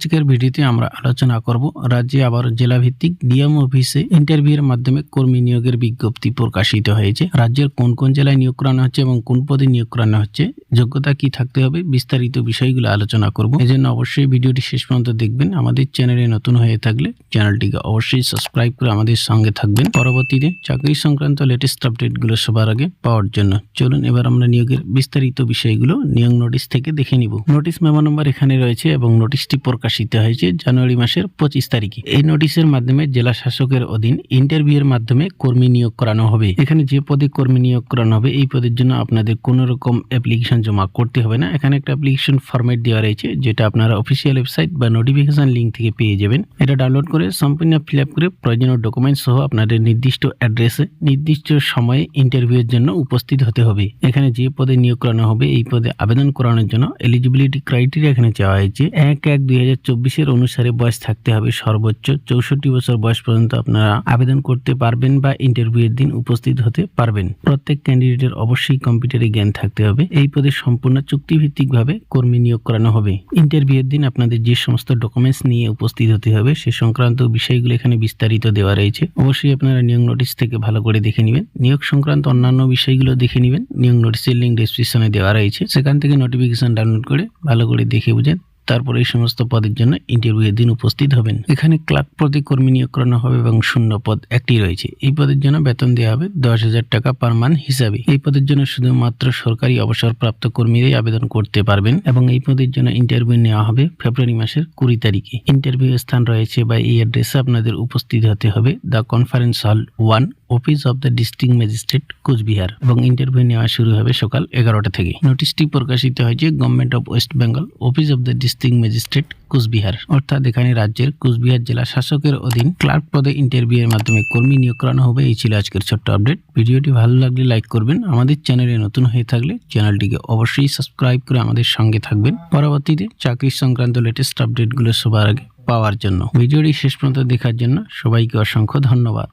আজকের ভিডিওতে আমরা আলোচনা করব রাজ্যে আবার জেলা ভিত্তিক ডিএম অফিসে ইন্টারভিউর মাধ্যমে কর্মী নিয়োগের বিজ্ঞপ্তি প্রকাশিত হয়েছে। রাজ্যের কোন কোন জেলায় নিয়োগ করানো হচ্ছে এবং কোন পদে নিয়োগ করানো হচ্ছে যোগ্যতা কি থাকতে হবে বিস্তারিত বিষয়গুলো আলোচনা করব। এজন্য অবশ্যই ভিডিওটি শেষ পর্যন্ত দেখবেন। আমাদের চ্যানেলে নতুন হয়ে থাকলে চ্যানেলটিকে অবশ্যই সাবস্ক্রাইব করে আমাদের সঙ্গে থাকবেন। পরবর্তীতে চাকরি সংক্রান্ত লেটেস্ট আপডেটগুলো সবার আগে পাওয়ার জন্য চলুন এবার আমরা নিয়োগের বিস্তারিত বিষয়গুলো নিয়োগ নোটিশ থেকে দেখে নিব। নোটিশ মেমো নম্বর এখানে রয়েছে এবং নোটিশটি প্রকাশিত হয়েছে জানুয়ারি মাসের পঁচিশ তারিখে। এই নোটিশের মাধ্যমে জেলা শাসকের অধীন ইন্টারভিউয়ের মাধ্যমে কর্মী নিয়োগ করানো হবে। এখানে যে পদে কর্মী নিয়োগ করানো হবে, এই পদের জন্য আপনাদের কোনো রকম অ্যাপ্লিকেশন জমা করতে হবে না। এখানে একটা অ্যাপ্লিকেশন ফরম্যাট দেওয়া রয়েছে, যেটা আপনারা অফিসিয়াল ওয়েবসাইট বা নোটিফিকেশন লিঙ্ক থেকে পেয়ে যাবেন। এটা ডাউনলোড করে সম্পূর্ণ ফিল আপ করে প্রয়োজনীয় ডকুমেন্ট সহ আপনাদের নির্দিষ্ট অ্যাড্রেসে নির্দিষ্ট সময়ে ইন্টারভিউয়ের জন্য উপস্থিত হতে হবে। এখানে যে পদে নিয়োগ করানো হবে, এই পদে আবেদন করানোর জন্য এলিজিবিলিটি ক্রাইটেরিয়া এখানে চাওয়া হয়েছে। এক এক দুই হাজার চব্বিশের অনুসারে বয়স থাকতে হবে। সর্বোচ্চ চৌষট্টি বছর বয়স পর্যন্ত আপনারা আবেদন করতে পারবেন বা ইন্টারভিউয়ের দিন উপস্থিত হতে পারবেন। প্রত্যেক ক্যান্ডিডেটের অবশ্যই কম্পিউটারে জ্ঞান থাকতে হবে। এই পদে সম্পূর্ণ চুক্তিভিত্তিকভাবে কর্মী নিয়োগ করানো হবে। ইন্টারভিউয়ের দিন আপনাদের যে সমস্ত ডকুমেন্টস নিয়ে উপস্থিত হতে হবে, সে সংক্রান্ত বিষয়গুলো এখানে বিস্তারিত দেওয়া রয়েছে। অবশ্যই আপনারা নিয়োগ নোটিশ থেকে ভালো করে দেখে নেবেন। নিয়োগ সংক্রান্ত অন্যান্য বিষয়গুলো দেখে নেবেন। নিয়োগ নোটিশের লিঙ্ক ডিসক্রিপশনে দেওয়া রয়েছে। সেখান থেকে নোটিফিকেশন ডাউনলোড করে ভালো করে দেখে বুঝেন তারপরে এই সমস্ত পদের জন্য ইন্টারভিউয়ের দিন উপস্থিত হবেন। এখানে ক্লার্ক পদে কর্মী নিয়োগ করানো হবে এবং শূন্য পদ একটি রয়েছে। এই পদের জন্য বেতন দেওয়া হবে দশ হাজার টাকা পার মান হিসাবে। এই পদের জন্য শুধুমাত্র সরকারি অবসরপ্রাপ্ত কর্মীরাই আবেদন করতে পারবেন এবং এই পদের জন্য ইন্টারভিউ নেওয়া হবে ফেব্রুয়ারি মাসের কুড়ি তারিখে। ইন্টারভিউ স্থান রয়েছে বা এই অ্যাড্রেসে আপনাদের উপস্থিত হতে হবে। The conference hall one office of the district magistrate, Cooch Behar এবং ইন্টারভিউ নেওয়া শুরু হবে সকাল এগারোটা থেকে। নোটিশটি প্রকাশিত হয়েছে government of West Bengal, office of the district magistrate, Cooch Behar, অর্থাৎ এখানে রাজ্যের কোচবিহার জেলা শাসকের অধীন ক্লার্ক পদে ইন্টারভিউ এর মাধ্যমে কর্মী নিয়োগ করানো হবে। এই ছিল আজকের ছোট্ট আপডেট। ভিডিওটি ভালো লাগলে লাইক করবেন। আমাদের চ্যানেলে নতুন হয়ে থাকলে চ্যানেলটিকে অবশ্যই সাবস্ক্রাইব করে আমাদের সঙ্গে থাকবেন। পরবর্তীতে চাকরি সংক্রান্ত লেটেস্ট আপডেটগুলো সবার আগে পাওয়ার জন্য। ভিডিওটি শেষ পর্যন্ত দেখার জন্য সবাইকে অসংখ্য ধন্যবাদ।